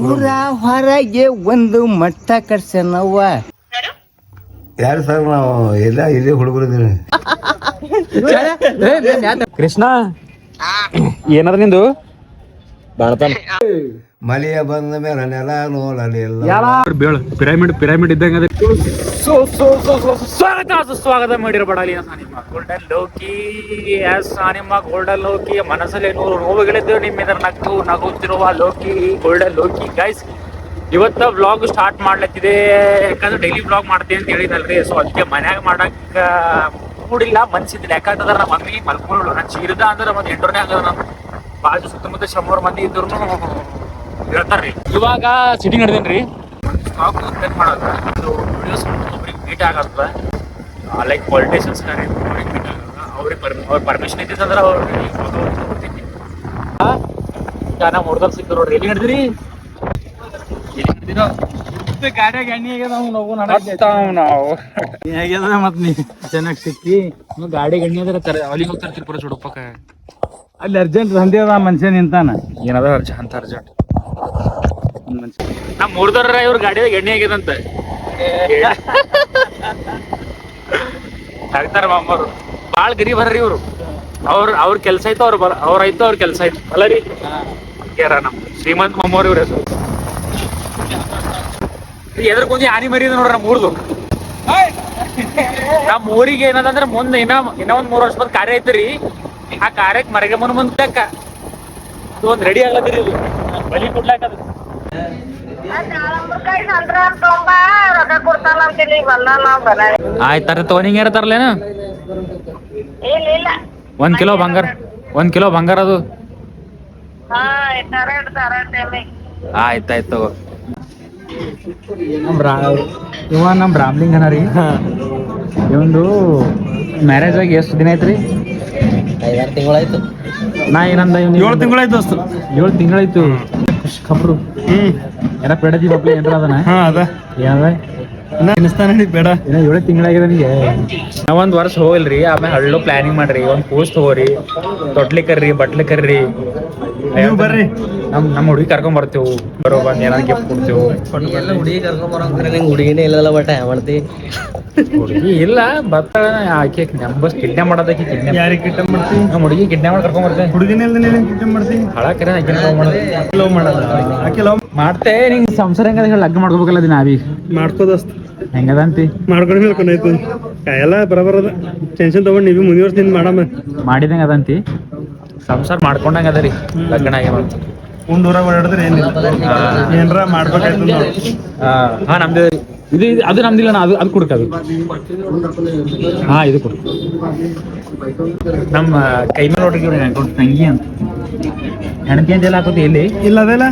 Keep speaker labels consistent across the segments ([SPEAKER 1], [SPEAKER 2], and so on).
[SPEAKER 1] ಊರ ಹೊರಗೆ ಒಂದು ಮಟ್ಟ ಕಟ್ಸನವ್ವ
[SPEAKER 2] ಯಾರು? ಸರ್ ನಾವು? ಎಲ್ಲ ಇದೇ ಹುಡುಗರಿದ್ದೀವಿ
[SPEAKER 3] ಕೃಷ್ಣ ಏನದ ನಿಂದು? ಬಾಳ್ತಾನ
[SPEAKER 2] ಮಳೆಯ ಬಂದ ಮೇಲೆ ನೆಲ ನೋಡಲಿಲ್ಲ.
[SPEAKER 3] ಬೇಳ ಪಿರಮಿಡ್ ಪಿರಮಿಡ್ ಇದ್ದಂಗ so so so so so ಸ್ವಾಗತ ಸುಸ್ವಾಗತ ಮಾಡಿರಬೇಡಲಿ ನಿಮ್ಮ ಗೋಲ್ಡನ್ ಲೋಕಿ. ಎಸ್ ನಿಮ್ಮ ಗೋಲ್ಡನ್ ಲೋಕಿ. ಮನಸ್ಸಲ್ಲಿ ನೂರು ನೋವುಗಳಿದ್ದು ನಿಮ್ಮಿಂದ ನಗ್ತು ನಗುತ್ತಿರುವ ಲೋಕಿ ಗೋಲ್ಡನ್ ಲೋಕಿ. ಗೈಸ್ ಇವತ್ತ ವ್ಲಾಗ್ ಸ್ಟಾರ್ಟ್ ಮಾಡ್ಲತ್ತಿದೆ. ಯಾಕಂದ್ರೆ ಡೈಲಿ ವ್ಲಾಗ್ ಮಾಡ್ತೀನಿ ಅಂತ ಹೇಳಿದಲ್ರಿ. ಸೊ ಅದಕ್ಕೆ ಮನ್ಯಾಗ ಮಾಡಕ್ ಕೂಡಿಲ್ಲ ಮನ್ಸಿದ್ದಿಲ್ಲ. ಯಾಕಂತಂದ್ರೆ ನಮ್ಮ ಮಮ್ಮಿ ಮಲ್ಕೊಳ್ಳು. ನಾನು ಚೀರದ ಅಂದ್ರೆ ಮತ್ತೆ ಎಂಟರನೇ ಅಂದ್ರೆ ನಾನು ಬಾಜು ಸುತ್ತಮುತ್ತ ಶಂಬರ್ ಮಂದಿ ಇದ್ರು ಹೇಳ್ತಾರ್ರಿ ಇವಾಗ ಸಿಟಿ ನಡೆದೇನ್ರಿ? ಸ್ಟಾಕ್ ಮಾಡೋದು. ವಿಡಿಯೋಸ್ ಒಬ್ರಿಗೆ ಮೀಟ್ ಆಗತ್ತ ಲೈಕ್ ಪಾಲಿಟಿಷನ್ಸ್ ಅವ್ರಿಗೆ ಮೀಟ್ ಆಗಲ್ಲ ಅವ್ರಿಗೆ ಪರ್ ಅವ್ರ ಪರ್ಮಿಷನ್ ಇದ್ದಿತ್ತಂದ್ರೆ ಅವ್ರಿಗೆ ಕೊಡ್ತೀನಿ ನಾವು ನೋಡ್ರಿ. ಎಲ್ಲಿ ನಡೆದ್ರಿ? ಎಲ್ಲಿ
[SPEAKER 1] ಗಾಡಿಯಾಗ ಎಣ್ಣೆ ಆಗ್ಯದ ನಾವು.
[SPEAKER 3] ನಾವು
[SPEAKER 1] ಆಗ್ಯದ ಮತ್ ನೀ ಚೆನ್ನಾಗಿ ಸಿಕ್ಕಿ.
[SPEAKER 3] ಗಾಡಿ ಗಣ್ಣಿ ಅದರ ತರ ಹೋಗ್ತಾರೆ
[SPEAKER 1] ಅಲ್ಲಿ ಅರ್ಜೆಂಟ್ ದಂಧೆ ಅದ ಮನುಷ್ಯ ನಿಂತಾನ.
[SPEAKER 3] ಏನದ ಅರ್ಜೆ ಅಂತ ಅರ್ಜೆಂಟ್ ನಮ್ಮ ಮುರ್ದರ ಇವ್ರ ಗಾಡಿಯಾಗ ಎಣ್ಣೆ ಆಗ್ಯದಂತ. ಹಾಕ್ತಾರ ಮಾಮರು ಬಾಳ್ ಗರೀಬ್ ಬರ್ರಿ ಇವ್ರು. ಅವ್ರ ಅವ್ರ ಕೆಲ್ಸ ಐತೋ ಅವ್ರ ಬರ ಅವ್ರ ಐತೋ ಅವ್ರ ಕೆಲ್ಸ ಐತು. ಅಲ್ಲ ರೀ? ಯಾರ ನಮ್ ಶ್ರೀಮಂತ್ ಮಾಮೋರ್ ಇವ್ರ ಹೆಸರು? ಎದ್ರ ಕೊಂದಿ ಆನಿ ಮರಿದ ನೋಡ್ರ ನಮ್ಮ ಊರ್ದು. ನಮ್ಮ ಊರಿಗೆ ಏನದಂದ್ರ ಮುಂದೆ ಇನ್ನ ಇನ್ನ ಒಂದ್ ಮೂರ್ ವರ್ಷ ಬಂದ್ ಕಾರ್ಯ ಐತ್ರಿ. ಆ ಕಾರ್ಯಕ್ಕೆ ಮರಗೆ ಮನ ಮುಂದಕ್ಕ ಅದು ಒಂದ್ ರೆಡಿ ಆಗ್ಲತ್ತಿರಿ ಬಲಿ ಕೊಡ್ಲಾಕ ಅದು
[SPEAKER 4] ಕೈ ಸಂತ್ರ ತೊಂಬ ರೊಕ್ಕ ಕೊಡ್ತಾನ ಅಂತೀನಿ ಬಂದ ನಾವ್ ಬರ
[SPEAKER 3] ಆಯ್ತಾರ ತೋನಿಂಗ್ ಏನ ತರ್ಲೇನ? ಒಂದ್ ಕಿಲೋ ಬಂಗಾರ ಒಂದ್ ಕಿಲೋ ಬಂಗಾರ ಅದು. ಆಯ್ತಾಯ್ತು ತಗೋ.
[SPEAKER 1] ಇವ ನಮ್ ರಾಮ್ಲಿಂಗ್ ಅನ ರೀ. ಇವಂದು ಮ್ಯಾರೇಜ್ ಆಗಿ ಎಷ್ಟು ದಿನ ಐತ್ರಿ
[SPEAKER 5] ಐದಾರು ತಿಂಗಳಾಯ್ತು
[SPEAKER 1] ನಾ ಏನಂದ
[SPEAKER 3] ಏಳು ತಿಂಗಳಾಯ್ತು ಅಷ್ಟು.
[SPEAKER 1] ಏಳು ತಿಂಗಳಾಯ್ತು ಖಬ್ರು
[SPEAKER 3] ಹ್ಮ್.
[SPEAKER 1] ಏನ ಪೇಡಜಿ ಬಾಪ್ಲಿ ಏನ್ರ ಅದನ?
[SPEAKER 3] ಹಾ ಅದ.
[SPEAKER 1] ಏನದ
[SPEAKER 3] ನೆನಸ್ತಾನ ಬೇಡ.
[SPEAKER 1] ಏಳು ತಿಂಗಳಾಗಿದೆ ನನಗೆ
[SPEAKER 3] ನಾವ್ ಒಂದ್ ವರ್ಷ ಹೋಗಲ್ರಿ ಆಮೇಲೆ ಹಳ್ಳು ಪ್ಲಾನಿಂಗ್ ಮಾಡ್ರಿ ಒಂದ್ ಪೋಸ್ಟ್ ತಗೋರಿ ತೊಟ್ಲಿ ಕರ್ರಿ ಬಟ್ಲಿ ಕರ್ರಿ. ನೀವು ಬರ್ರಿ. ನಮ್ ನಮ್ ಹುಡುಗಿ ಕರ್ಕೊಂಡ್ ಬರ್ತೇವು. ಬರೋ ಬಂದ್ ಏನಾರ ಗಿಫ್ಟ್ ಕೊಡ್ತೀವಿ.
[SPEAKER 5] ಎಲ್ಲ ಹುಡುಗಿ ಕರ್ಕೊಂಡ್ ಬರೋಂಗ್ರೆ ನಿಂಗೆ ಹುಡುಗಿನೇ ಇಲ್ಲಲ್ಲ ಬಟ್ ಮಾಡ್ತಿ
[SPEAKER 3] ಹುಡುಗಿ ಇಲ್ಲ ಬರ್ತಾಳ ಆಕೆ ನಂಬಸ್ ಕಿಡ್ನಾಪ್ ಮಾಡೋದಕ್ಕೆ ಕಿಡ್ನಾಪ್
[SPEAKER 1] ಯಾರಿಗೆ ಕಿಟ್ಟ ಮಾಡ್ತಿ?
[SPEAKER 3] ನಮ್ಮ ಹುಡುಗಿ ಕಿಡ್ನಾಪ್ ಮಾಡಿ ಕರ್ಕೊಂಡ್ ಬರ್ತೇನೆ.
[SPEAKER 1] ಹುಡುಗಿನ ಇಲ್ದ ಕಿಟ್ಟ ಮಾಡ್ತಿ?
[SPEAKER 3] ಹಳಕರೆ ಆಕೆ ಲವ್ ಮಾಡೋದು
[SPEAKER 1] ಲವ್ ಮಾಡಲ್ಲ. ಆಕೆ ಲವ್
[SPEAKER 3] ಮಾಡ್ತೆ ನಿಂಗ್ ಸಂಸಾರ ಹೆಂಗದ ಹೇಳಿ ಲಗ್ನ ಮಾಡ್ಕೋಬೇಕಲ್ಲ ದಿನ ನಾವೀಗ
[SPEAKER 6] ಮಾಡ್ಕೋದಸ್ತ
[SPEAKER 3] ಹೆಂಗದಂತಿ?
[SPEAKER 6] ಮಾಡ್ಕೊಂಡ್ಮೇಲೆ ಕೊನಾಯ್ತು ಎಲ್ಲ ಅದ ಟೆನ್ಷನ್ ತಗೊಂಡು ನೀವು ನಿಂದ ಮಾಡಮ್ಮ.
[SPEAKER 3] ಮಾಡಿದಂಗ ಅದಂತಿ? ಸಂಸಾರ ಮಾಡ್ಕೊಂಡಂಗ ಅದ ರೀ ಲಗ್ನ ಆಗಿ ಬಂತು
[SPEAKER 6] ಉಂಡೂರ ಓಡಾಡಿದ್ರೆ ಏನಿಲ್ಲ ಏನ್ರ ಮಾಡ್ಬೇಕಾಯ್ತು
[SPEAKER 3] ಹಾ ನಮ್ದು ಇದು ಇದು- ಅದು ನಮ್ದಿಲ್ಲ ಅದು ಅದು ಕುಡ್ಕ ಅದು ಹಾ ಇದು ಕುಡ್ಕ ನಮ್ಮ ಕೈ ಮೇಲೆ ನೋಡ್ರಿ ಇವ್ರು ಅಕೌಂಟ್ ತಂಗಿ ಅಂತ. ಹೆಣತಿ ಅಂತ ಎಲ್ಲ ಹಾಕೋತಿ ಇಲ್ಲಿ
[SPEAKER 6] ಇಲ್ಲ ಅದೆಲ್ಲ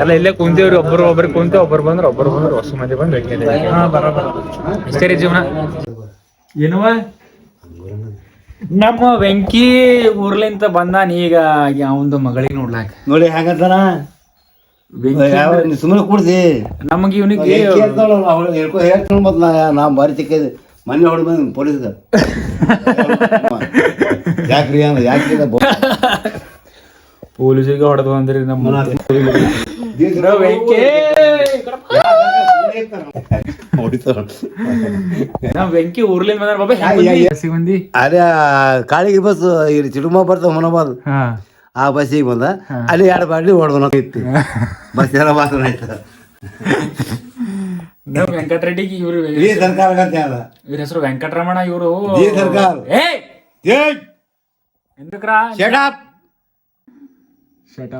[SPEAKER 3] ಎಲ್ಲ ಇಲ್ಲೇ ಕುಂತೇವ್ರಿ ಒಬ್ಬರು ಒಬ್ಬರು ಕುಂತ ಒಬ್ಬರು ಬಂದ್ರೆ ಒಬ್ಬರು ಬಂದ್ರೆ ಹೊಸ ಮಂದಿ ಬಂದು ಹಾ ಬರೋಬರ ಇಷ್ಟೇ ರೀ ಜೀವನ? ಏನವ ನಮ್ಮ ವೆಂಕಿ ಊರ್ಲಿಂತ ಬಂದಾನ ಈಗ ಅವಂದು ಮಗಳಿಗೆ ನೋಡ್ಲಾಕ.
[SPEAKER 2] ನೋಡಿ ಹೆಂಗಂತಾನ? ಸುಮ್ಮನೆ ಕೂಡ್ಸಿ.
[SPEAKER 3] ನಮಗೆ ಇವನಿಗೆ
[SPEAKER 2] ಹೇಳ್ಕೊಂಡು ಮತ್ ನಾ ಬಾರಿ ಚಿಕ್ಕದು ಮೊನ್ನೆ ಹೊಡೆದು ಪೊಲೀಸ್ ಪೊಲೀಸ್ಗ. ಯಾಕ್ರಿ ಅಂದ ಯಾಕ್ರಿ
[SPEAKER 3] ಪೊಲೀಸಿಗೆ ಹೊಡೆದು ಅಂದ್ರಿ ನಮ್ಮ ವೆಂಕಿ! ಬಂದಾರ ಬಾಬಾ ಹಸಿ ಮಂದಿ
[SPEAKER 2] ಅದೇ ಕಾಳಿಗೆ ಬಸ್ ಇಲ್ಲಿ ಚಿಡುಮ ಬರ್ತಾವ ಮನಬಾರ್ದು
[SPEAKER 3] ಹಾ.
[SPEAKER 2] ಆ ಬಸ್ಸಿಗೆ ಬಂದ. ಅಲ್ಲಿ ಎರಡು ಬಾಟ್ಲಿ ಹೊಡೆದು ಇತ್ತು. ಬಸ್ ಎಲ್ಲ ಮಾತ್ರ ಆಯ್ತು
[SPEAKER 3] ನಮ್ಮ ವೆಂಕಟರೆಡ್ಡಿಗೆ ಇವ್ರು
[SPEAKER 2] ಈ ಸರ್ಕಾರ ಅಂತ ಅದ
[SPEAKER 3] ಇವ್ರ ಹೆಸರು ವೆಂಕಟರಮಣ ಇವರು.
[SPEAKER 2] ಜಿ ಸರ್ಕಾರ.
[SPEAKER 3] ಏಯ್! ಎಂದಕ್ರಾ?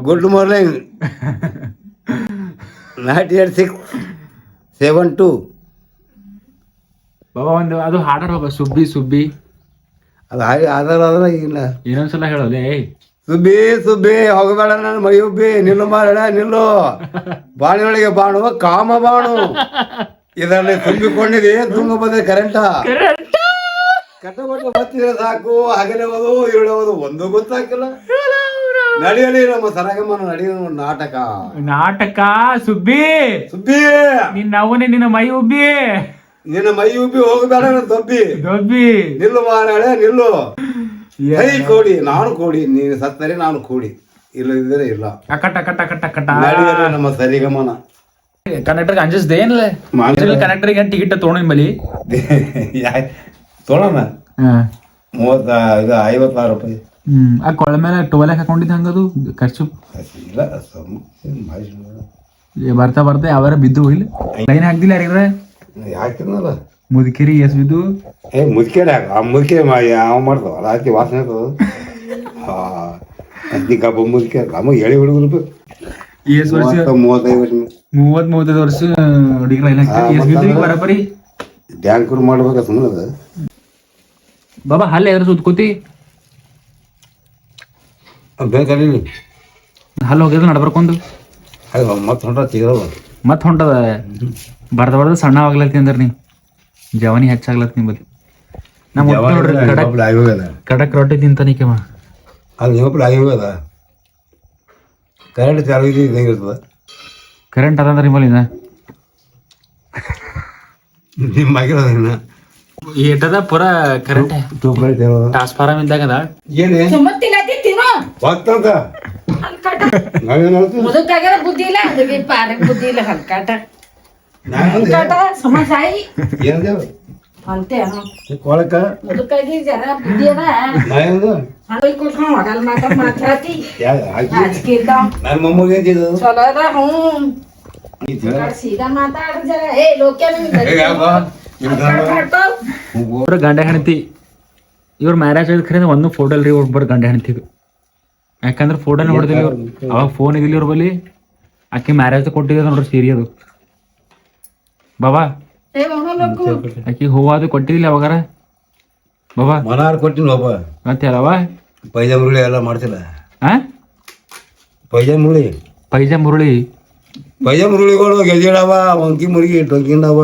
[SPEAKER 2] Good morning night eight six seven two
[SPEAKER 3] ಬಾಬಾ ಒಂದು ಅದು ಹಾಡಾರ ಬಾಬಾ ಸುಬ್ಬಿ ಸುಬ್ಬಿ.
[SPEAKER 2] ಅದು ಹಾಗೆ ಆಧಾರ ಆದ್ರೆ ಇಲ್ಲ.
[SPEAKER 3] ಇನ್ನೊಂದ್ಸಲ ಹೇಳೋದೇ
[SPEAKER 2] ಸುಬ್ಬಿ ಸುಬ್ಬಿ ಹೋಗಬೇಡ ನನ್ನ ಮೈ ಉಬ್ಬಿ ನಿಲ್ಲು ಮಾರಡ ನಿಲ್ಲು. ಬಾಣಿಯೊಳಗೆ ಬಾಣುವ ಕಾಮ ಬಾಣು. ಇದರಲ್ಲಿ ತುಂಬಿಕೊಂಡಿದೆ ತುಂಬ ಬಂದ್ರೆ ಕರೆಂಟ ಕಟ್ಟಬಟ್ಟು ಬತ್ತಿದ್ರೆ ಸಾಕು ಹಗಲೇ ಹೋದು ಇರುಳೋದು ಒಂದು ಗೊತ್ತಾಗಿಲ್ಲ ನಡೆಯಲಿ ನಮ್ಮ ಸರಗಮ್ಮನ ನಡೆಯುವ ನಾಟಕ.
[SPEAKER 3] ನಾಟಕ ಸುಬ್ಬಿ.
[SPEAKER 2] ಸುಬ್ಬಿ.
[SPEAKER 3] ನಿನ್ನ ಅವನೇ ನಿನ್ನ ಮೈ ಉಬ್ಬಿ.
[SPEAKER 2] ನಿನ್ನ ಮೈ ಉಬ್ಬಿ ಹೋಗಬೇಡ ದೊಬ್ಬಿ.
[SPEAKER 3] ದಬ್ಬಿ.
[SPEAKER 2] ನಿಲ್ಲು ಮಾರಾಳೆ ನಿಲ್ಲು. ಹೈ ಕೋಡಿ ನಾನು ಕೋಡಿ ನೀನು ಸತ್ತರೆ ನಾನು ಕೋಡಿ. ಇದ್ರೆ ಇಲ್ಲ.
[SPEAKER 3] ಅಕಟ ಕಟ್ಟ ಕಟ್ಟ ಕಟ್ಟ
[SPEAKER 2] ನಡೆದರೆ ನಮ್ಮ ಸರಿಗಮನ.
[SPEAKER 3] ಕಂಡಕ್ಟರ್ಗೆ ಅಂಜಿಸ್ದೆ ಏನಿಲ್ಲ. ಕಂಡಕ್ಟರ್ಗೆ ಟಿಕೆಟ್ ತೊಗೊಂಡು ಬಲಿ
[SPEAKER 2] ತೊಗೊಳೋಣ ಮೂವತ್ತ ಇದು ಐವತ್ತಾರು ರೂಪಾಯಿ.
[SPEAKER 3] ಹ್ಮ್. ಆ ಕೊಳ ಮೇಲೆ ಟೋಲ್ ಹಾಕೊಂಡಿದ್ದು ಹಂಗದು? ಖರ್ಚು?
[SPEAKER 2] ಇಲ್ಲ ಸಮ-
[SPEAKER 3] ಬರ್ತಾ ಬರ್ತಾ ಯಾವಾರ ಬಿದ್ದು ಇಲ್ಲ ಲೈನ್ ಹಾಕ್ದಿಲ್ಲ ಯಾರಿಗ್ರೆ?
[SPEAKER 2] ಯಾಕಿರ್ನಲ್ಲ
[SPEAKER 3] ಮುದುಕಿರಿ ಎಸ್ ಬಿದ್ದು.
[SPEAKER 2] ಏ ಮುದ್ಕೆರೆ ಹಾಕ ಆ ಮುದ್ಕೆ ಅವ ಮಾಡ್ತಾವ ರಾತ್ರಿ ವಾಸನೆ ಇರ್ತದ. ಮುದ್ಕೆ ನಮಗೆ ಹೇಳಿ ಹುಡುಗರು
[SPEAKER 3] ಎಸ್ ವರ್ಷ
[SPEAKER 2] ಮೂವತ್ತ ಮೂವತ್ತೈದು ವರ್ಷ.
[SPEAKER 3] ಮೂವತ್ ಮೂವತ್ತೈದು ವರ್ಷ ಹುಡುಗಿ ಲೈನ್ ಹಾಕ್ತಾರೆ. ಎಸ್ ಬಿದ್ದು ಈಗ ಬರಬರಿ?
[SPEAKER 2] ಡ್ಯಾಂಕರ್ ಮಾಡ್ಬೇಕು ಸುಮ್ಮನೆ ಅದು
[SPEAKER 3] ಬಾಬಾ ಹಲ್ಲೆ ಎದ್ರ ಸುತ್ಕೋತಿ?
[SPEAKER 2] ಬೇಕಲ್ಲಿ
[SPEAKER 3] ಹಲ್ಲ ಹೋಗಿದ್ರೆ ನಡ್ಬರ್ಕೊಂಡು
[SPEAKER 2] ಅದು ಮತ್ತೆ ಹೊಂಟ ಸಿಗಲ್ಲ
[SPEAKER 3] ಮತ್ತೆ ಹೊಂಟದ? ಬರ್ದ ಬರ್ದ ಸಣ್ಣ ಆಗ್ಲತ್ತಿ ಅಂದ್ರ ನೀ. ಜವಾನಿ ಹೆಚ್ಚಾಗ್ಲತ್ ನಿಮ್ಮಲ್ಲಿ ನಮ್ಮ ನೋಡ್ರಿ ಕಡಕ್ ಕಡಕ್ ರೊಟ್ಟಿ ತಿಂತಾನಿಕೆವ
[SPEAKER 2] ಅದು ನಿಮ್ಮಪ್ಪಳ ಆಗಿ ಹೋಗ್ಯದ. ಕರೆಂಟ್ ಚಾಲು ಇದೆ ಇರ್ತದ.
[SPEAKER 3] ಕರೆಂಟ್ ಅದಂದ್ರ ನಿಮ್ಮಲ್ಲಿ ಇನ್ನ?
[SPEAKER 2] ನಿಮ್ಮ ಆಗಿರೋದ ಇನ್ನ?
[SPEAKER 3] ಏಟದ ಪೂರ ಕರೆಂಟ್ ಟ್ರಾನ್ಸ್ಫಾರಮ್ ಇದ್ದಾಗದ
[SPEAKER 2] ಏನೇ ಹೊತ್ತಂತ ನಾವೇನು ಹೇಳ್ತೀವಿ
[SPEAKER 7] ಮುದುಕಾಗ್ಯಾರ ಬುದ್ಧಿ ಇಲ್ಲ ಅದಕ್ಕೆ ಪಾರ ಬುದ್ಧಿ ಇಲ್ಲ ಹಲ್ಕಾಟ ಹಲ್ಕಾಟ ಸಮಸಾಯಿ
[SPEAKER 2] ಏನಂದೇವ
[SPEAKER 7] ಅಂತೆ
[SPEAKER 2] ಕೊಳಕ
[SPEAKER 7] ಮುದುಕಾಗಿ ಜರ ಬುದ್ಧಿ ಅದ
[SPEAKER 2] ನಾ ಏನದು
[SPEAKER 7] ಹಂಗೆ ಕೂತ್ಕೊಂಡು ಹೊಗಲ್ ಮಾತ ಮಾತಾಡ್ತಿ
[SPEAKER 2] ಯಾ ಹಾಕಿ
[SPEAKER 7] ನಾಚಿಕೆ ಇಲ್ಲ
[SPEAKER 2] ನನ್ನ ಮೊಮ್ಮಗ ಏನಿದ್ದು
[SPEAKER 7] ಚಲೋ ಅದ ಹ್ಞೂ
[SPEAKER 2] ಈ ಥರ
[SPEAKER 7] ಕಡೆ ಸೀದಾ ಮಾತಾಡ ಜರ ಏ ಲೋಕ್ಯ
[SPEAKER 2] ಏ ಯಾಕ? ನಿಮ್ ಗಂಡ?
[SPEAKER 3] ಇವ್ರ ಗಂಡ ಹೆಣ್ತಿ ಇವ್ರ ಮ್ಯಾರೇಜ್ ಆಗಿದ್ ಖರೆ ಒಂದು ಫೋಟೋ ಅಲ್ರಿ ಒಬ್ಬರು ಗಂಡ ಹೆಣ್ತಿದು ಯಾಕಂದ್ರೆ ಫೋಟೋ ನೋಡಿದಿಲ್ಲ ಇವ್ರು. ಅವಾಗ ಫೋನ್ ಇದಿಲ್ಲ ಇವ್ರ ಬಲ್ಲಿ ಆಕೆ ಮ್ಯಾರೇಜ್ ಕೊಟ್ಟಿದ್ದ ನೋಡ್ರಿ ಸೀರಿ ಅದು. ಬಾಬಾ. ಆಕಿ ಹೂವಾದು ಕೊಟ್ಟಿದ್ದಿಲ್ಲ ಯಾವಾಗಾರ ಬಾಬಾ.
[SPEAKER 2] ಮನಾರ್ ಕೊಟ್ಟಿನ ಬಾಬಾ.
[SPEAKER 3] ಮತ್ತೆ ಪೈಜಾ
[SPEAKER 2] ಮುರುಳಿ ಎಲ್ಲ ಮಾಡ್ತಿಲ್ಲ
[SPEAKER 3] ಆ?
[SPEAKER 2] ಪೈಜಾಮುರುಳಿ
[SPEAKER 3] ಪೈಜಾ ಮುರುಳಿ
[SPEAKER 2] ಪೈಜಾಮುರುಳಿಗಳು ಗೆಜಡವ ಒಂಕಿ ಮುರುಗಿ ಟೊಂಕಿಂಡವ.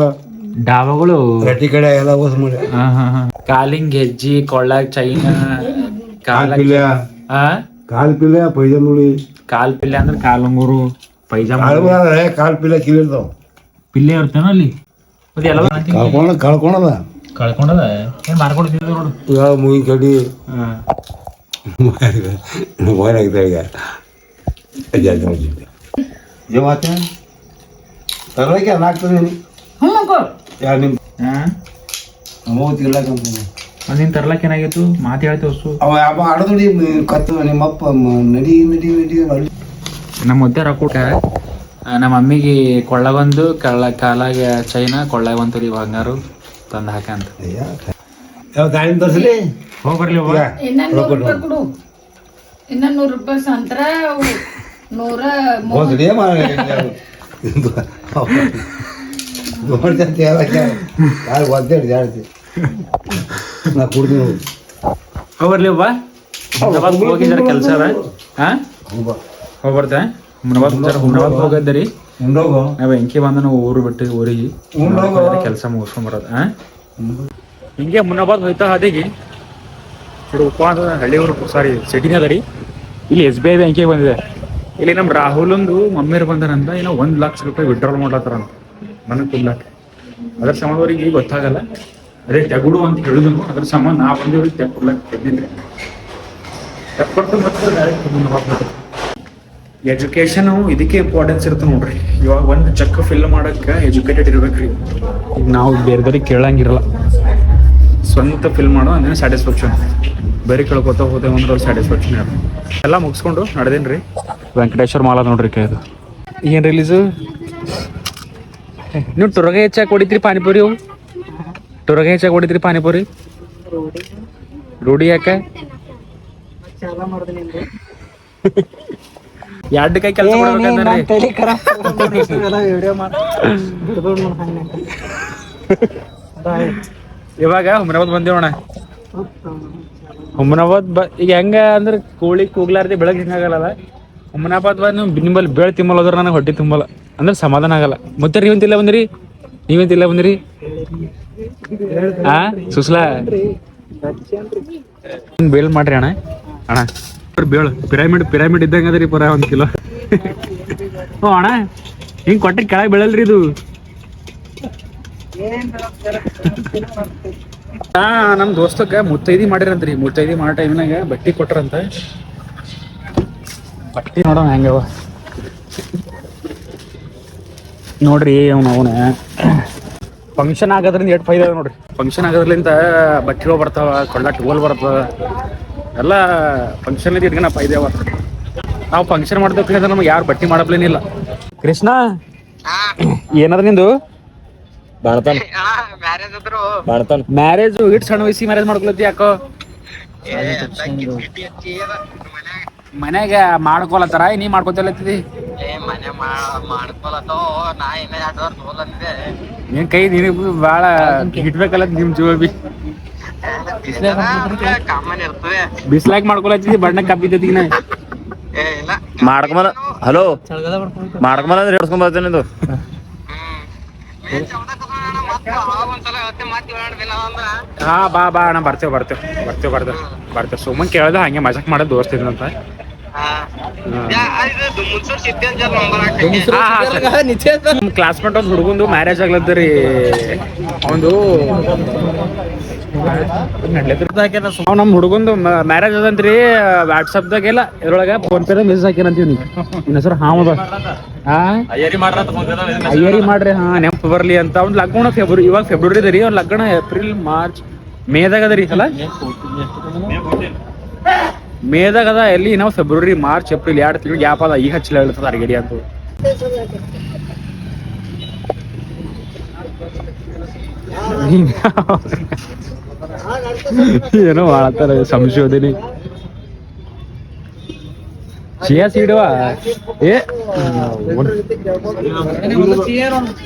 [SPEAKER 3] ಡಾಬಾಗಳು.
[SPEAKER 2] ರಟ್ಟಿ ಕಡೆ ಎಲ್ಲ ಓಸ್ ಮಾಡಿ.
[SPEAKER 3] ಹಾ ಹಾ ಹಾ. ಕಾಲಿಂಗ್ ಗೆಜ್ಜಿ ಕೊಳ್ಳಾಗ ಚೈನ.
[SPEAKER 2] ಕಾಲ್
[SPEAKER 3] ಕಾಲ
[SPEAKER 2] ಪಿಲ್ಯ
[SPEAKER 3] ಆ
[SPEAKER 2] ಕಾಲ್ ಪಿಲ್ಲೆ ಪೈಜಾಮುರುಳಿ
[SPEAKER 3] ಕಾಲ್ ಪಿಲ್ಲೆ ಅಂದ್ರೆ ಕಾಲಂಗೂರು ಪೈಜಾಮ
[SPEAKER 2] ಕಾಲ್ ಕಿವಿ ಇರ್ತಾವ.
[SPEAKER 3] ಪಿಲ್ಲೆ ಇರ್ತಾನ ಅಲ್ಲಿ? ಮತ್ತೆ ಎಲ್ಲ
[SPEAKER 2] ಕಳ್ಕೊಂಡ ಕಳ್ಕೊಂಡದ
[SPEAKER 3] ಕಳ್ಕೊಂಡದ ಏನ್ ಮಾರ್ಕೊಡ್ತಿದ್ರು ನೋಡು.
[SPEAKER 2] ಯಾವ ಮುಗಿ ಕಡಿ
[SPEAKER 3] ಹಾ.
[SPEAKER 2] ಹೋರಾಗ್ತಾ ಈಗ. ಜಮಾತೆ ತರಲಿಕ್ಕೆ ಅನ್ನಾಗ್ತದೆ ನೀನು
[SPEAKER 7] ಹ್ಞೂ
[SPEAKER 2] ಯಾರು ನಿಮ್ಮ
[SPEAKER 3] ಹಾ.
[SPEAKER 2] ಮೂವತ್ತು ಇರ್ಲಕ್ಕಂತ
[SPEAKER 3] ನೀನ್ ತರ್ಲಕ್ ಏನಾಗಿತ್ತು? ಮಾತು ಹೇಳ್ತೇವೆ ಅಷ್ಟು
[SPEAKER 2] ಅವ ಯಾವ ಆಡದೊಡಿ ಕತ್ತು ನಿಮ್ಮಪ್ಪ ಮ- ನಡಿ ನಡಿ ನಡಿ
[SPEAKER 3] ನಮ್ಮ ಮುದ್ದೆ ರೊಕ್ಕ ನಮ್ಮ ಮಮ್ಮಿಗೆ ಕೊಳ್ಳಗೊಂದು ಕಳ್ಳ ಕಾಲಾಗ ಚೈನ ಕೊಳ್ಳ ಒಂದು ತೊಲಿ ಬಂಗಾರು ತಂದು ಹಾಕಂತ
[SPEAKER 2] ಯಾವ ಗಾಡಿ ತರಿಸಲಿ?
[SPEAKER 3] ಹೋಗಿ ಬರ್ಲಿ ಹೋಗ
[SPEAKER 7] ಇನ್ನ ನೂರು ರೂಪಾಯಿ ಕೊಡು. ಇನ್ನ ನೂರು ರೂಪಾಯಿ ಸಂತರ ಅವು ನೂರ ಮೂವತ್ತು.
[SPEAKER 2] ಹೋದ್ರಿ ನೋಡ್ತಂತ ಹೇಳಕ್ಕೆ ಯಾರು ಒದ್ದಾಡಿ ಜಾಡ್ತಿ ನಾ ಕುಡ್ದು.
[SPEAKER 3] ಹೋಗಿ ಬರ್ಲಿ ಒಬ್ಬ ಹೋಗಿ ಜರ ಕೆಲಸ ಅದ ಹಾ ಹೋಗಿ ಬರ್ತೆ. ಹುಮ್ನಾಬಾದ್ ಹುಮ್ನಾಬಾದ್ ಹೋಗದ್ದರಿ ನಾವು ಎಂಕಿ ಬಂದ ನಾವು ಊರು ಬಿಟ್ಟು ಊರಿಗೆ ಕೆಲಸ ಮುಗಿಸ್ಕೊಂಡ್ ಬರೋದು ಹಾ ಹಿಂಗೆ ಮುನ್ನಬಾದ್ ಹೋಯ್ತಾ ಹಾದಿಗೆ. ಇದು ಉಪ ಹಳ್ಳಿ ಊರು ಸಾರಿ ಸಿಟಿನ ಅದ ರೀ. ಇಲ್ಲಿ ಎಸ್ ಬಿ ಐ ಬ್ಯಾಂಕಿಗೆ ಬಂದಿದೆ. ಇಲ್ಲಿ ನಮ್ಮ ರಾಹುಲಂದು ಮಮ್ಮಿಯರು ಬಂದರಂತ ಏನೋ ಒಂದ್ ಲಕ್ಷ ರೂಪಾಯಿ ವಿಡ್ರಾಲ್ ಮಾಡ್ಲತ್ತಾರ ನನಗೆ ಕೊಡ್ಲಾಕ. ಅದ್ರ ಸಂಬಂಧವ್ರಿಗೆ ಈಗ ಗೊತ್ತಾಗಲ್ಲ. ಅದೇ ತೆಗುಡು ಅಂತ ಹೇಳಿದ್ರು ಅದ್ರ ಸಂಬಂಧ ನಾ ಬಂದಿವ್ರಿಗೆ ತೆಗ್ ತೆಗ್ದಿದ್ರೆ. ತೆಗ್ಕೊಟ್ಟು ಮತ್ತೆ ಡೈರೆಕ್ಟ್ ಎಜುಕೇಷನ್ ಎಜುಕೇಶನ್ ಇದಕ್ಕೆ ಇಂಪಾರ್ಟೆನ್ಸ್ ಇರುತ್ತೆ ನೋಡ್ರಿ. ಇವಾಗ ಒಂದು ಚೆಕ್ ಫಿಲ್ ಮಾಡಕ್ಕೆ ಎಜುಕೇಟೆಡ್ ಇರ್ಬೇಕ್ರಿ ಈಗ ನಾವು ಬೇರೆ ಬೇರೆ ಕೇಳಂಗಿರಲ್ಲ. ಸ್ವಂತ ಫಿಲ್ ಮಾಡೋ ಅಂದ್ರೆ ಸ್ಯಾಟಿಸ್ಫ್ಯಾಕ್ಷನ್ ಬೇರೆ ಕೇಳ್ಕೊತ ಹೋದೆ ಅಂದ್ರೆ ಅವ್ರು ಸ್ಯಾಟಿಸ್ಫ್ಯಾಕ್ಷನ್ ಇರುತ್ತೆ ಎಲ್ಲ ಮುಗಿಸ್ಕೊಂಡು ನಡೆದೇನು ರೀ ವೆಂಕಟೇಶ್ವರ ಮಾಲ ನೋಡ್ರಿ ಕೈ ಅದು. ಏನು ರಿಲೀಸು ನೀವು ಟೊರಗೆ ಹೆಚ್ಚಾಗಿ ಕೊಡಿದ್ರಿ ಪಾನಿಪುರಿ ಅವು? ಟೊರಗೆ ಹೆಚ್ಚಾಗಿ ಹೊಡಿದ್ರಿ ಪಾನಿಪುರಿ ರೂಢಿ ಯಾಕೆ ಎರಡು ಕೈ ಕೆಲಸ ಇವಾಗ ಹುಮ್ರಾಬಾದ್ ಬಂದೇವಣ ಹುಮ್ನಾಬಾದ್ ಬ ಈಗ ಹೆಂಗ ಅಂದ್ರೆ ಕೋಳಿ ಕೂಗ್ಲಾರ್ದೆ ಬೆಳಗ್ಗೆ ಹಿಂಗಾಗಲ್ಲ ಹುಮ್ನಾಬಾದ್ ಬಂದು ನಿಮ್ಮಲ್ಲಿ ಬೇಳೆ ತಿಮ್ಮಲ್ಲ ಹೋದ್ರೆ ನನಗೆ ಹೊಟ್ಟೆ ತುಂಬಲ್ಲ ಅಂದ್ರೆ ಸಮಾಧಾನ ಆಗಲ್ಲ ಮತ್ತೆ ನೀವಂತಿಲ್ಲ ಬಂದಿರಿ ನೀವಂತಿಲ್ಲ ಬಂದಿರಿ ಸುಸ್ಲಾ? ಬೇಲ್ ಮಾಡ್ರಿ ಅಣ್ಣ. ಅಣ್ಣ. ಬೇಳು ಪಿರಾಮಿಡ್ ಪಿರಾಮಿಡ್ ಇದ್ದಂಗ ಅದ್ರಿ ಪುರ ಒಂದು ಕಿಲೋ. ಹ್ಞೂ ಅಣ್ಣ. ಹಿಂಗ್ ಕೊಟ್ಟಿ ಕೆಳಗೆ ಬೆಳಲ್ರಿ ಇದು. ಹಾ ನಮ್ ದೋಸ್ತಕ್ಕ ಮುತ್ತೈದಿ ಮಾಡಿರಂತ್ರಿ. ಮುತ್ತೈದಿ ಮಾಡೋ ಟೈಮ್ನಾಗ ಬಟ್ಟಿ ಕೊಟ್ರಂತ. ಬಟ್ಟಿ ನೋಡೋಣ ಹೆಂಗವ ನೋಡ್ರಿ ಅವನು ಅವನ. ಫಂಕ್ಷನ್ ಆಗೋದ್ರಿಂದ ಎಷ್ಟು ಫೈದ ನೋಡ್ರಿ? ಫಂಕ್ಷನ್ ಆಗೋದ್ರಿಂದ ಬಟ್ಟೆಗಳು ಬರ್ತಾವ ಕೊಳ್ಳ ಟೋಲ್ ಬರ್ತಾವ ಎಲ್ಲ ಫಂಕ್ಷನ್ ಇಟ್ಕೊಂಡ ಫೈದೆ ಬರ್ತದೆ ನಾವು ಫಂಕ್ಷನ್ ಮಾಡ್ಬೇಕಂದ್ರೆ ನಮ್ಗೆ ಯಾರು ಬಟ್ಟಿ ಮಾಡಪ್ಲೇನಿಲ್ಲ ಕೃಷ್ಣ? ಏನದ ನಿಂದು?
[SPEAKER 5] ಬಾಣತಾನ. ಬಾಣತಾನ.
[SPEAKER 3] ಮ್ಯಾರೇಜ್ ಇಟ್ ಸಣ್ಣ ವಯಸ್ಸಿ ಮ್ಯಾರೇಜ್ ಮಾಡ್ಕೊಳತಿ ಯಾಕೋ? ಮನ್ಯಾಗ ಮಾಡ್ಕೊಳತ್ತಾರ ನೀ ಮಾಡ್ಕೊತಲತ್ತಿದಿ
[SPEAKER 4] ಏ ಮನೆ ಮಾಡ್ಕೊಳತ್ತೋ ನಾ ಇನ್ನ ಎರಡು ವರ್ಷ ಹೋಲಂದೆ
[SPEAKER 3] ನಿನ್ ಕೈ ನಿನಗ್ ಬಾಳ ಇಟ್ಬೇಕಲ್ಲ ನಿಮ್ ಜೋಬಿ
[SPEAKER 4] ಕಾಮನ್ ಇರ್ತದೆ
[SPEAKER 3] ಬಿಸ್ಲಾಗ ಬಣ್ಣ ಕಬ್ಬಿದ್ದತಿ ನಾ
[SPEAKER 4] ಏ ಇಲ್ಲ.
[SPEAKER 5] ಮಾಡ್ಕೊಂಬಲ ಹಲೋ? ಮಾಡ್ಕೊಂಬಲ ಅಂದ್ರೆ ಹೇಳ್ಸ್ಕೊಂಡ್ ಬರ್ತೇನೆ ಇದು
[SPEAKER 3] ಹಾ ಬಾ ಬಾ ಅಣ್ಣ ಬರ್ತೇವ್ ಬರ್ತೇವ್ ಬರ್ತೇವ್ ಬರ್ತೇವ್ ಬರ್ತೇವ್. ಸುಮ್ಮನ್ ಕೇಳ್ದ ಹಂಗೆ ಮಜಾಕ್ ಮಾಡೋದ್ ದೋಸ್ತ ನಮ್ ಕ್ಲಾಸ್ಮೇಟ್ ಒಂದ್ ಹುಡುಗಂದು ಮ್ಯಾರೇಜ್ ಆಗ್ಲತ್ತರಿ ಅವಂದು ಅವ್ ನಮ್ ಹುಡುಗಂದು ಮ್ಯಾರೇಜ್ ಅದಂತ್ರಿ ವಾಟ್ಸಪ್ದಾಗೆಲ್ಲ ಇದ್ರೊಳಗ ಫೋನ್ ಪೇದ ಮೆಸೇಜ್ ಹಾಕ್ಯಾನಂತೀವಿ ನಿನ್ನ ಹೆಸರು ಹಾಮದ. ಹಾ? ಅಯ್ಯರಿ ಮಾಡ್ರಿ ಹಾ ನೆನಪು ಬರ್ಲಿ ಅಂತ. ಅವ್ನ್ ಲಗ್ನ ಫೆಬ್ರವರಿ ಇವಾಗ ಫೆಬ್ರವರಿ ಅದ ರೀ. ಅವ್ನ ಲಗ್ನ ಏಪ್ರಿಲ್ ಮಾರ್ಚ್ ಮೇದಾಗ ಅದ ರೀ ಅಲ್ಲ? ಮೇದಾಗ ಅದ ಎಲ್ಲಿ ನಾವು ಫೆಬ್ರವರಿ ಮಾರ್ಚ್ ಏಪ್ರಿಲ್ ಎರಡು ತಿಂಗಳು ಗ್ಯಾಪ್ ಅದ ಈಗ ಹಚ್ಚಲ ಹೇಳ್ತದ ಅರ್ಗಡಿ ಅಂತ. ಏನೋ ಮಾಡತ್ತಾರ ಸಂಶೋಧನೆ ಚಿಯಾ ಸೀಡುವ ಏ?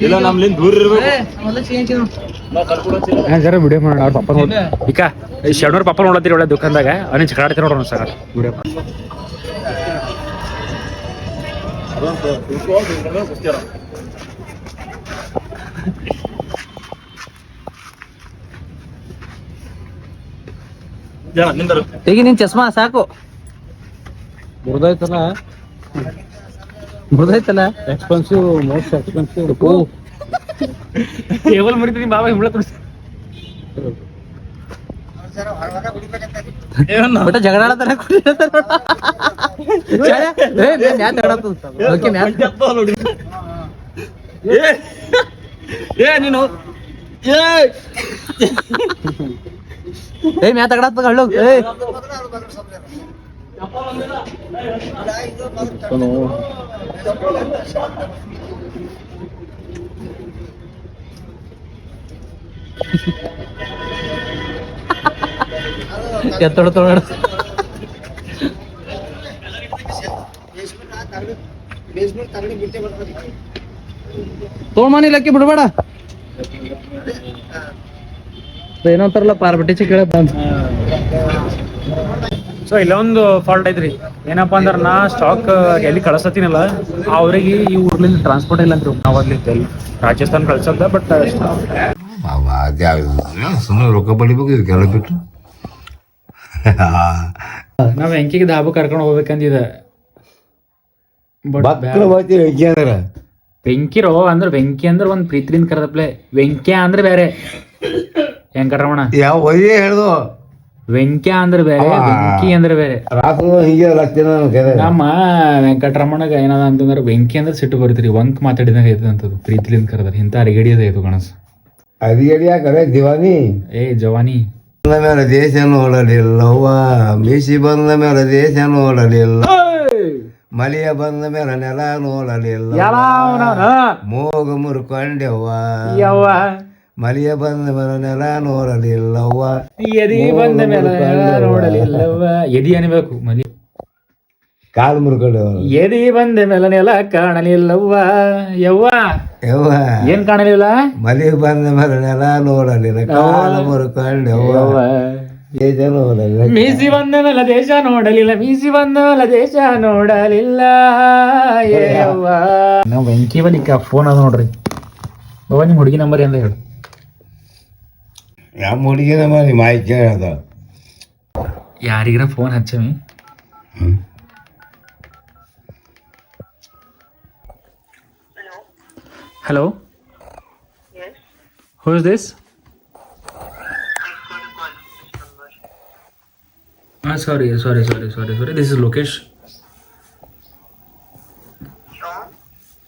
[SPEAKER 5] ಇಲ್ಲ ನಮ್ಲಿಂದ ದೂರ ಇರ್ಬೇಕು?
[SPEAKER 3] ಹಾ, ಜರ ವಿಡಿಯೋ ಮಾಡೋಣ. ಅವ್ರ ಪಪ್ಪ ನೋಡಿ ಈಗ ಶರಣವ್ರ ಪಪ್ಪ ನೋಡತ್ತೀರಿ ಒಳ್ಳೆ ದುಕಾನ್ದಾಗ ಅವನೇ ಜಗಳಾಡ್ತೀರ ನೋಡೋಣ ಸರ್. ವಿಡಿಯೋ
[SPEAKER 5] ಈಗ ನಿನ್ ಚಸ್ಮಾ ಸಾಕು.
[SPEAKER 3] ಮುರಿದೈತಲ್ಲ
[SPEAKER 5] ಮುರ್ದೈತಲ್ಲ
[SPEAKER 3] ಎಕ್ಸ್ಪೆನ್ಸಿವ್ ಮೋಸ್ಟ್ ಎಕ್ಸ್ಪೆನ್ಸಿವ್ ಟೇಬಲ್ ಮುರಿತೀನಿ ಬಾಬಾ ಹಿಂಬಳ ತುಡಿಸಿ
[SPEAKER 5] ಬಟ ಜಗಳ ಆಡತಾರ ಏ ನೀನು. ಏ. ಮ್ಯಾತ್ ತಗಡತ್ತ ಹಳ್ಳು ಏ. ಎತ್ತೊಡ ತೊಡ ತೋಳ್ಮಾನಿಲ್ಲಕ್ಕೆ ಬಿಡ್ಬೇಡ ಏನಂತಾರಲ್ಲ ಪಾರ್ಬಟಿ ಚಿಕ್ಕಳ ಬಂದ್
[SPEAKER 3] ಸೊ ಇಲ್ಲೊಂದು ಫಾಲ್ಟ್ ಐತ್ರಿ. ಏನಪ್ಪಾ ಅಂದ್ರ ನಾ ಸ್ಟಾಕ್ ಎಲ್ಲಿ ಕಳ್ಸತ್ತಿನಲ್ಲ ಅವ್ರಿಗೆ ಈ ಊರ್ಲಿಂದ ಟ್ರಾನ್ಸ್ಪೋರ್ಟ್ ಇಲ್ಲ ಅಂತ ನಾವು ಅಲ್ಲಿ ಎಲ್ಲಿ ರಾಜಸ್ಥಾನ್ ಕಳ್ಸದ್ದ ಬಟ್
[SPEAKER 2] ಸುಮ್ಮನೆ ರೊಕ್ಕ ಬಡಿಬೇಕು ಇದಕ್ಕೆಲ್ಲ ಬಿಟ್ಟು.
[SPEAKER 3] ನಾವ್ ಹೆಂಕಿಗೆ ದಾಬು ಕರ್ಕೊಂಡು ಹೋಗ್ಬೇಕಂದಿದೆ.
[SPEAKER 2] ಬೆಂಕಿ ರೋ ಅಂದ್ರೆ
[SPEAKER 3] ಬೆಂಕಿ ಅಂದ್ರ ಒಂದ್ ಪ್ರೀತಿಲಿಂದ ಕರೆದಪ್ಲೆ. ವೆಂಕ್ಯ ಅಂದ್ರೆ ಬೇರೆ ವೆಂಕಟರಮಣ
[SPEAKER 2] ಯಾವ ಒಯ್ಯೇ ಹೇಳ್ದು?
[SPEAKER 3] ವೆಂಕ್ಯ ಅಂದ್ರೆ ಬೇರೆ ವೆಂಕಿ ಅಂದ್ರೆ ಬೇರೆ.
[SPEAKER 2] ರಾತ್ರಿ ಹಿಂಗೆ ಲಕ್ಷಣ ಕೆರೆ
[SPEAKER 3] ನಮ್ಮ ವೆಂಕಟರಮಣಗ ಏನದ ಅಂತಂದ್ರೆ ವೆಂಕಿ ಅಂದ್ರೆ ಸಿಟ್ಟು ಬರ್ತೀರಿ ವಂಕ್ ಮಾತಾಡಿದಂಗ ಐತದ ಅಂತದು ಪ್ರೀತಿಲಿಂದ ಕರೆದ್ರೆ. ಇಂತ ಅರಿಗಡಿ ಅದ ಇದು ಗಣಸ್
[SPEAKER 2] ಅದಿಗಡಿ ಯಾಕರೆ ದಿವಾನಿ?
[SPEAKER 3] ಏ ಜವಾನಿ.
[SPEAKER 2] ಬಂದ ಮೇಲೆ ದೇಶ ನೋಡಲಿಲ್ಲವ್ವ ಮೀಸಿ ಬಂದ ಮೇಲೆ ದೇಶ ನೋಡಲಿಲ್ಲ ಮಳೆಯ ಬಂದ ಮೇಲೆ ನೆಲ ನೋಡಲಿಲ್ಲ ಮೋಗ ಮುರ್ಕೊಂಡೆವ್ವ. ಮಳೆಯ ಬಂದ ಮೇಲೆ ನೆಲ ನೋಡಲಿಲ್ಲವ್ವ
[SPEAKER 3] ಎದಿ ಬಂದ ಮೇಲೆ ನೋಡಲಿಲ್ಲವ್ವ. ಎದಿ ಅನ್ಬೇಕು ಮಲಿ
[SPEAKER 2] ಕಾಲು ಮುರ್ಕೊಂಡು
[SPEAKER 3] ಎದಿ ಬಂದ ಮೇಲೆ ನೆಲ ಕಾಣಲಿಲ್ಲವ್ವ. ಯವ್ವ
[SPEAKER 2] ಯವ್ವ.
[SPEAKER 3] ಏನ್ ಕಾಣಲಿಲ್ಲ?
[SPEAKER 2] ಮಲಿ ಬಂದ ಮೇಲೆ ನೆಲ ನೋಡಲಿಲ್ಲ ಕಾಲು ಮುರ್ಕೊಂಡೆವ್ವ
[SPEAKER 3] ಯವ್ವ.
[SPEAKER 2] ದೇಶ ನೋಡಲಿಲ್ಲ.
[SPEAKER 3] ಮೀಸಿ ಬಂದ ಮೇಲೆ ದೇಶ ನೋಡಲಿಲ್ಲ ಮೀಸಿ ಬಂದ ಮೇಲೆ ದೇಶ ನೋಡಲಿಲ್ಲ. ಯವ್ವ. ನಾವು ವೆಂಕಿ ಬಲಿಕ ಫೋನ್ ಅದ ನೋಡ್ರಿ. ನಿಮ್ ಹುಡುಗಿ ನಂಬರ್ ಏನ ಹೇಳು.
[SPEAKER 2] ಯಾವ ಹುಡುಗಿನ ಮಾಡಿ ಮಾಹಿತಿ ಕೇಳೋದ
[SPEAKER 3] ಯಾರಿಗಾರ phone ಹಚ್ಚಮಿ hello who is this Ah, sorry, sorry, sorry, sorry, sorry. This is Lokesh.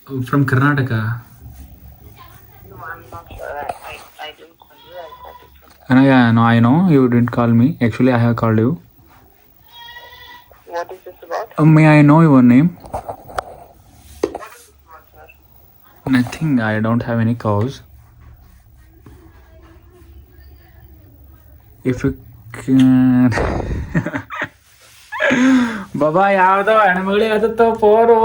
[SPEAKER 3] From Karnataka. no, I know you didn't call me. Actually, I have called you.
[SPEAKER 4] What is this about?
[SPEAKER 3] Uh, may I know your name? Nothing. I don't have any cause. If you can. ಬಾಬಾ ಯಾವ್ದೋ ಹೆಣ್ಮಗಳು ಯಾವ್ದತ್ತೋ ಪೋರು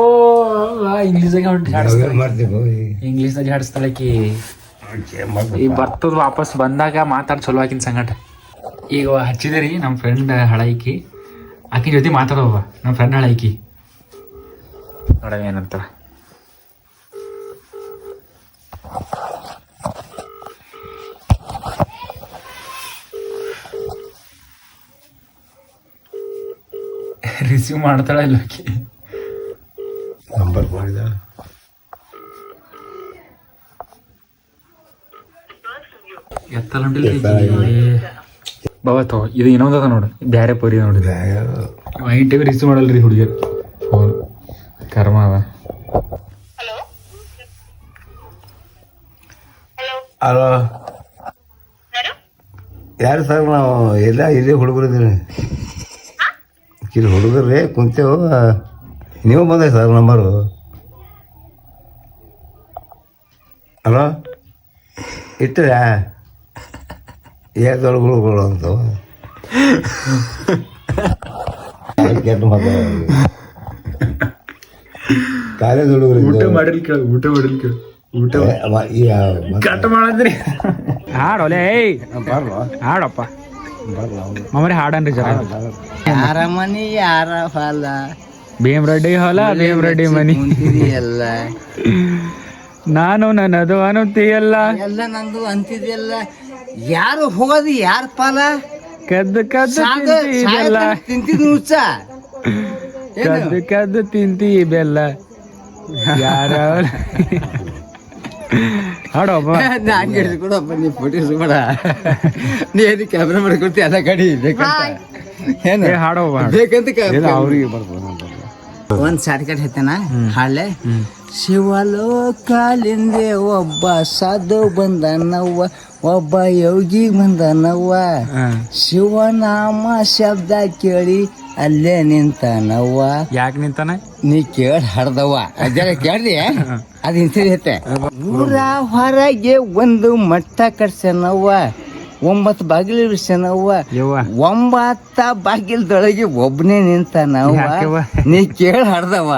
[SPEAKER 3] ಇಂಗ್ಲೀಷಾಗ ಹಾಡಿಸ್ತಾಳೆ
[SPEAKER 2] ಮಾಡ್ತೀವಿ
[SPEAKER 3] ಇಂಗ್ಲೀಷ್ನಾಗ ಹಾಡಿಸ್ತಾಳೆ ಆಕಿ ಈಗ ಬರ್ತದ ವಾಪಸ್ ಬಂದಾಗ ಮಾತಾಡ್ ಚಲೋ ಆಕಿನ ಸಂಗಟ ಈಗ ಹಚ್ಚಿದೆ ನಮ್ಮ ಫ್ರೆಂಡ್ ಹಳೈಕಿ. ಆಕಿನ ಜೊತೆ ಮಾತಾಡೋವ ನಮ್ಮ ಫ್ರೆಂಡ್ ಹಳೈಕಿ. ನೋಡವ ಏನಂತ ರಿಸೀವ್ ಮಾಡ್ತಾಳ ಇಲ್ಲ ಆಕಿ
[SPEAKER 2] ನಂಬರ್ ಮಾಡಿದ
[SPEAKER 3] ಎತ್ತಲ್ಲ ಬಾಬಾ ತಗೋ ಇದು ಇನ್ನೊಂದದ ನೋಡು ಬ್ಯಾರೆ ಪರಿ ನೋಡಿ ವೈಟ್ ಟಿವಿ ರಿಸೀವ್ ಮಾಡಲ್ರಿ ಹುಡುಗಿಯರ್ ಫೋನ್. ಕರ್ಮ ಅವ.
[SPEAKER 2] ಹಲೋ ಯಾರು? ಸರ್ ನಾವು? ಎಲ್ಲ ಇಲ್ಲೇ ಹುಡುಗರಿದ್ದೀವಿ ಇಲ್ಲಿ ಹುಡುಗರೇ ಕುಂತೇವು ನೀವು ಬಂದೆ ಸರ್ ನಂಬರು ಹಲೋ ಇಟ್ಟರೆ? ಏದೊಳಗೆ ಅಂತವು ಅಂತ ಕೆಟ್ಟ ಮಾತಾಡ ಕಾಲೇಜ್ ಹುಡುಗರು
[SPEAKER 3] ಮಾಡಿಲ್ ಕೇಳು ಊಟ ಮಾಡಿಲ್ ಕೇಳು ಊಟ ಕಟ್ ಮಾಡದ್ರಿ. ಹಾಡೋಲೆ ಏಯ್. ಹಾಡಪ್ಪ. ಮಮ್ಮರಿ ಹಾಡನ್ರಿ ಜರ.
[SPEAKER 5] ಯಾರ ಮನಿ ಯಾರ ಹೊಲ?
[SPEAKER 3] ಭೀಮ್ ರೆಡ್ಡಿ ಹೊಲ ಭೀಮ್ ರೆಡ್ಡಿ ಮನಿ.
[SPEAKER 5] ಎಲ್ಲ
[SPEAKER 3] ನಾನು ನನ್ನದು ಅನ್ನುತ್ತೀಯಲ್ಲ
[SPEAKER 5] ಎಲ್ಲ ನಂದು ಅಂತಿದೆಲ್ಲ ಯಾರು ಹೋಗೋದು ಯಾರ ಪಾಲ?
[SPEAKER 3] ಕದ್ದು ಕದ್ದು ತಿಂತೀಯಲ್ಲ
[SPEAKER 5] ತಿಂತಿದ್ ನುಚ್ಚ
[SPEAKER 3] ಕದ್ದು ಕದ್ದು ತಿಂತಿ ಬೆಲ್ಲ ಯಾರ ಹಾಡಪ್ಪ
[SPEAKER 5] ನಾನ್ ಕೊಡಪ್ಪ ನೀ ಫೋಟೋ ಬೇಡ ನೀ ಅದು ಕ್ಯಾಮ್ರಾ ಮಾಡ್ಕೊಡ್ತಿ ಎಲ್ಲ ಕಡಿ ಬೇಕಂತ. ಏನು? ಬೇಕಂತ
[SPEAKER 2] ಅವ್ರಿಗೆ
[SPEAKER 5] ಒಂದ್ ಕಟ್ ಹೇಳ್ತೇನ ಹಾಳೆ ಶಿವಲೋಕಾಲಿಂದೆ ಒಬ್ಬ ಸಾಧು ಬಂದನವ್ವ ಒಬ್ಬ ಯೋಗಿ ಬಂದನವ್ವ. ಶಿವನಾಮ ಶಬ್ದ ಕೇಳಿ ಅಲ್ಲೇ ನಿಂತನವ್ವ.
[SPEAKER 3] ಯಾಕೆ ನಿಂತಾನ?
[SPEAKER 5] ನೀ ಕೇಳ ಹಡ್ದವ್ವ ಅದೆಲ್ಲ ಕೇಳ್ರಿ ಅದ್ ಐತೆ ಊರ ಹೊರಗೆ ಒಂದು ಮಟ್ಟ ಕಟ್ಸನವ್ವ. ಒಂಬತ್ತು ಬಾಗಿಲು
[SPEAKER 3] ಯವ್ವ.
[SPEAKER 5] ಒಂಬತ್ತ ಬಾಗಿಲ್ದೊಳಗೆ ಒಬ್ಬನೇ ನಿಂತ
[SPEAKER 3] ನಾವ
[SPEAKER 5] ನೀ ಕೇಳ ಹಡ್ದವ್ವ